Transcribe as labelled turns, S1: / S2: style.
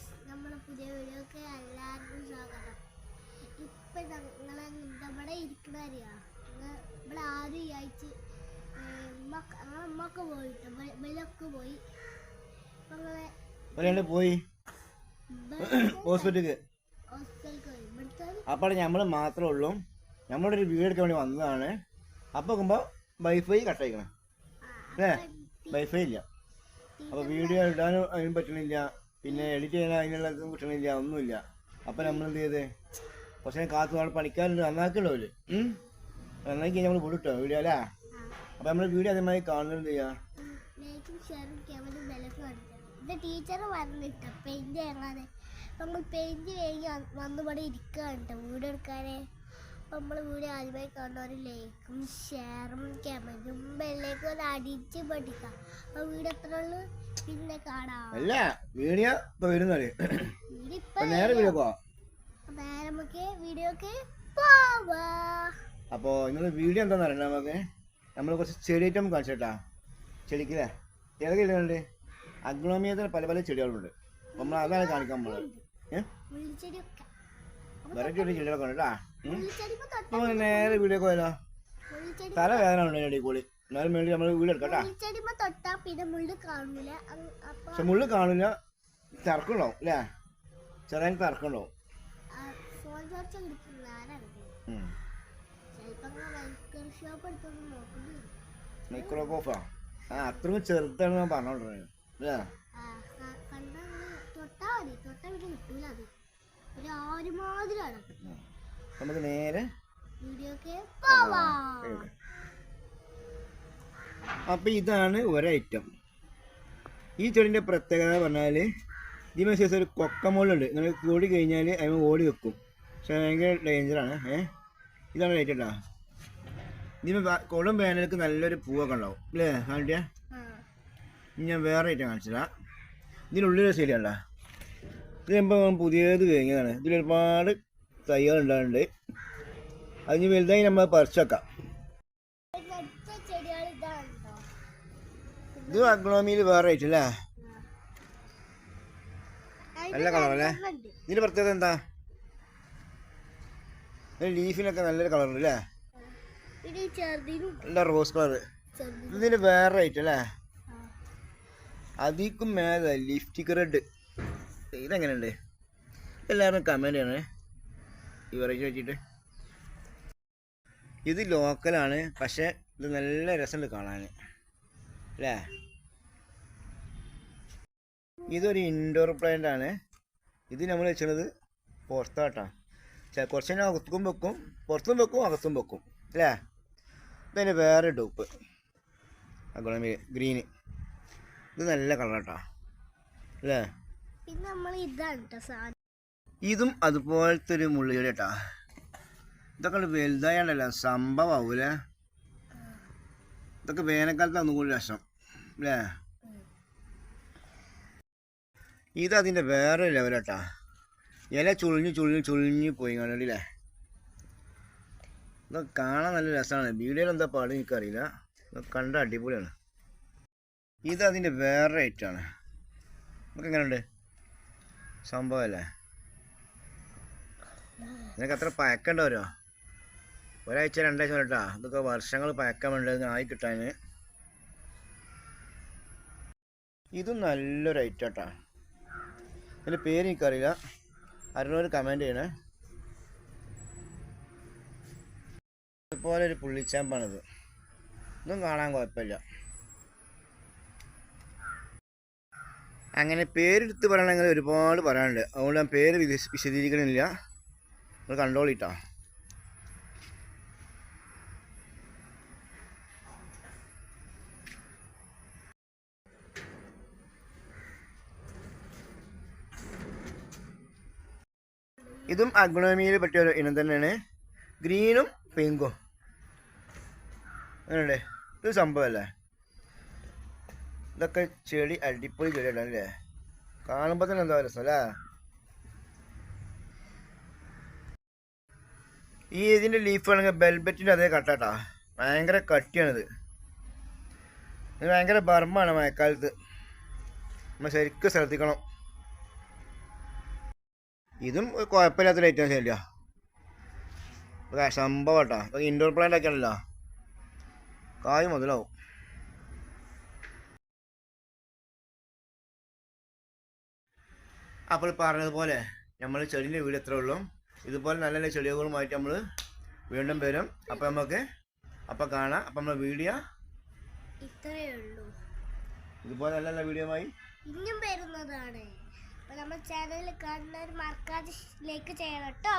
S1: Guys നമ്മുടെ പുതിയ വീഡിയോക്ക് എല്ലാവർക്കും സ്വാഗതം. ഇപ്പം ഞങ്ങളെ ഇവിടെ ഇരിക്കണ അറിയാ ഇവിടെ ആരും ഈ ആഴ്ച ഞങ്ങളെ അമ്മയ്ക്ക് പോയിട്ട് ഇവലൊക്കെ പോയി. അപ്പൊ ഞങ്ങളെ
S2: പോയി.
S1: ഹോസ്പിറ്റലിൽ
S2: അപ്പോൾ നമ്മൾ മാത്രമേ ഉള്ളൂ. നമ്മളുടെ ഒരു വീട് എടുക്കാൻ വേണ്ടി വന്നതാണ്. അപ്പോൾ നോക്കുമ്പോൾ വൈഫൈ കട്ടയക്കണം. അല്ലേ? വൈഫൈ ഇല്ല. അപ്പോൾ വീഡിയോ ഇടാനും അതിനും പറ്റണില്ല. പിന്നെ എഡിറ്റ് ചെയ്യാൻ അതിനുള്ള ഇതും കിട്ടണില്ല ഒന്നുമില്ല. അപ്പൊ നമ്മൾ എന്ത് ചെയ്ത്? കുറച്ച് കാത്തു നാളെ പണിക്കാരുണ്ട് നന്നാക്കണോ അവർ. നന്നാക്കി നമ്മൾ വിടുട്ടോ വീഡിയോ അല്ലേ? അപ്പൊ നമ്മൾ വീഡിയോ അതേമാതിരി കാണുന്നത്
S1: ചെയ്യാം? ടീച്ചർ പറഞ്ഞിട്ട പെയിന്റ് ചെയ്യാതെ നമ്മൾ പെയിന്റ് വേഗി വന്ന് ഇവിടെ ഇരിക്കുകയാണ് കേട്ടോ നമ്മൾ വീട് ആദ്യമായി കാണുന്നവർ ലൈക്കും ഷെയറും ക്യാമറയും ബെല്ലേക്കും ഒന്ന് അടിച്ച് പഠിക്കാം അപ്പോൾ വീട് എത്ര ഉള്ളു? പിന്നെ കാണാം.
S2: അല്ല വീഡിയോ
S1: ഇപ്പൊ
S2: വരുന്നത് നേരെ വീഡിയോ പോവാം.
S1: നേരെ നമുക്ക് വീഡിയോക്ക് പോവാ.
S2: അപ്പോൾ ഇന്നത്തെ വീഡിയോ എന്താണെന്ന് അറിയണം നമുക്ക്? നമ്മൾ കുറച്ച് ചെടി ഐറ്റം കാണിച്ചേട്ടാ. ചെടിക്കില്ലേ ഏതൊക്കെ ചെടികളുണ്ട് അഗ്നോമിയത്തിൽ പല പല ചെടികളുണ്ട്. നമ്മൾ അതാണ് കാണിക്കാൻ പോകുന്നത് ഏഹ് വെറൈറ്റി ചെടി ചെടികളൊക്കെ ഉണ്ട് കേട്ടാ. നമ്മൾ നേരെ വീഡിയോ പോയാലോ? തല വേദന ഉണ്ട് കൂടി എന്നാലും വേണ്ടി നമ്മൾ
S1: അപ്പൊ
S2: പക്ഷെ മുള്ളു കാണില്ല തിരക്കുണ്ടാവും അല്ലേ? ചെറിയ
S1: തിരക്കുണ്ടാവും.
S2: മൈക്രോകോഫാ ആ അത്രയും ചെറുതാണ് ഞാൻ പറഞ്ഞോണ്ടിരുന്നത് അല്ലേ?
S1: കണ്ട തൊട്ടാ മതി. തൊട്ടാ പിന്നെ കിട്ടൂല അത്. ഒരു.
S2: നമുക്ക് നേരെ അപ്പൊ ഇതാണ് ഒരൈറ്റം. ഈ ചെടിന്റെ പ്രത്യേകത പറഞ്ഞാൽ ഇതിന് ശേഷം ഒരു കൊക്കമോളുണ്ട് നിങ്ങൾ കൂടി കഴിഞ്ഞാൽ അതിന് ഓടി വെക്കും. പക്ഷെ ഭയങ്കര ഡേഞ്ചറാണ് ഏഹ് ഇതാണ് റേറ്റ് കേട്ടോ ഇതിന് കൊടും വേനൽക്ക് നല്ലൊരു പൂവൊക്കെ ഉണ്ടാവും. അല്ലേ കാണിട്ടിയ ഇനി ഞാൻ വേറെ ഐറ്റം കാണിച്ചില്ല ഇതിനുള്ളിലൊരു ശരിയല്ല. ഇത് നമ്മൾ പുതിയത് കഴിഞ്ഞതാണ് ഇതിൽ ഒരുപാട് തൈകൾ ഉണ്ടാകുന്നുണ്ട് അതിന് വലുതായി നമ്മൾ പറിച്ചേക്കാം. ഇത് അഗ്ലോമിയിൽ വേറെ അല്ലേ? നല്ല കളറല്ലേ? ഇതിന്റെ പ്രത്യേകത എന്താ? ലീഫിനൊക്കെ നല്ലൊരു കളർ അല്ലേ? നല്ല റോസ് കളർ ഇതിന് വേറെ ആയിട്ട് അല്ലേ. അതിക്കും മേലെ ലിഫ്റ്റിക് റെഡ്. ഇതെങ്ങനെയുണ്ട് എല്ലാവരും കമന്റ് ചെയ്യണേ. ഈ വെറൈറ്റി വെച്ചിട്ട്. ഇത് ലോക്കലാണ് പക്ഷെ ഇത് നല്ല രസമുണ്ട് കാണാൻ. അല്ലേ? ഇതൊരു ഇൻഡോർ പ്ലാന്റ് ആണ്. ഇത് നമ്മൾ വെച്ചത് പുറത്താട്ടാണ് കുറച്ച് നേരം അകത്തും വെക്കും പുറത്തും വെക്കും അകത്തും വെക്കും. അല്ലേ? പിന്നെ വേറെ ഡൂപ്പ് അഗോളമി ഗ്രീന് ഇത് നല്ല കളറാട്ടാ അല്ലേ?
S1: ഇതാണ്
S2: ഇതും അതുപോലത്തെ ഒരു മുള്ളിയുടെ കേട്ടാ ഇതൊക്കെ വലുതായണ്ടല്ലോ സംഭവമാവൂലേ ഇതൊക്കെ വേനൽക്കാലത്ത് ഒന്നും കൂടി രസം അല്ലേ ഇത് അതിന്റെ വേറെ ലെവൽ ലെവലാട്ടാ ഇല ചുളിഞ്ഞ് ചുളിഞ്ഞ് ചുളിഞ്ഞ് പോയി കണ്ടില്ലേ ഇതൊക്കെ കാണാൻ നല്ല രസമാണ് വീഡിയോയിൽ എന്താ പാട് എനിക്കറിയില്ല. ഇതൊക്കെ കണ്ട അടിപൊളിയാണ്. ഇത് അതിന്റെ വേറെ ഐറ്റാണ് നമുക്ക് എങ്ങനെയുണ്ട്? സംഭവമല്ലേ നിനക്ക് അത്ര പയക്കേണ്ട വരുമോ ഒരാഴ്ച രണ്ടാഴ്ച വരട്ടാ ഇതൊക്കെ വർഷങ്ങൾ പയക്കാൻ വേണ്ടി ആയി കിട്ടാൻ ഇതും നല്ലൊരു ഐറ്റം കേട്ടാ ഇതിന്റെ പേര് എനിക്കറിയില്ല. അറിഞ്ഞവർ കമന്റ് ചെയ്യണേ. ഇതുപോലെ ഒരു പുള്ളിച്ചാമ്പാണിത്. ഇതും കാണാൻ കുഴപ്പമില്ല. അങ്ങനെ പേരെടുത്ത് പറയണമെങ്കിൽ ഒരുപാട് പറയാനുണ്ട്. അതുകൊണ്ട് ഞാൻ പേര് വിശ- വിശദീകരിക്കണില്ല. നിങ്ങൾ കണ്ടോളിട്ടോ ഇതും അഗ്നോമിയിൽ പറ്റിയ ഒരു ഇനം തന്നെയാണ്. ഗ്രീനും പിങ്കും. അങ്ങനെയുണ്ട്. ഇത് സംഭവമല്ലേ ഇതൊക്കെ ചെടി അടിപൊളി ചെടിയാണ് അല്ലേ? കാണുമ്പോൾ തന്നെ എന്താ രസം അല്ലേ? ഈ ഇതിന്റെ ലീഫ് ആണെങ്കിൽ ബെൽബറ്റിന്റെ അതേ കട്ടാട്ടാ ഭയങ്കര കട്ടിയാണിത്. ഇത് ഭയങ്കര ബർമാണ് മഴക്കാലത്ത്. നമ്മൾ ശരിക്കും ശ്രദ്ധിക്കണം. ഇതും കുഴപ്പമില്ലാത്തൊരു ഐറ്റം ശരിയാ. സംഭവം കേട്ടോ ഇതൊക്കെ ഇൻഡോർ പ്ലാന്റ് ഒക്കെ ആണല്ലോ കായ് മുതലാവും. അപ്പോൾ പറഞ്ഞതുപോലെ നമ്മൾ ചെടിന്റെ വീട് എത്ര ഉള്ളൂ? ഇതുപോലെ നല്ല നല്ല ചെടികളുമായിട്ട് നമ്മൾ വീണ്ടും വരും. അപ്പം നമുക്ക് അപ്പം കാണാം. അപ്പം നമ്മൾ വീഡിയോ
S1: ഇത്രയേ ഉള്ളൂ.
S2: ഇതുപോലെ നല്ല നല്ല വീഡിയോമായി
S1: ഇനിയും വരുന്നതാണ്. അപ്പം നമ്മുടെ ചാനലിൽ കാണുന്നവർ മറക്കാതെ ലൈക്ക് ചെയ്യണം കേട്ടോ.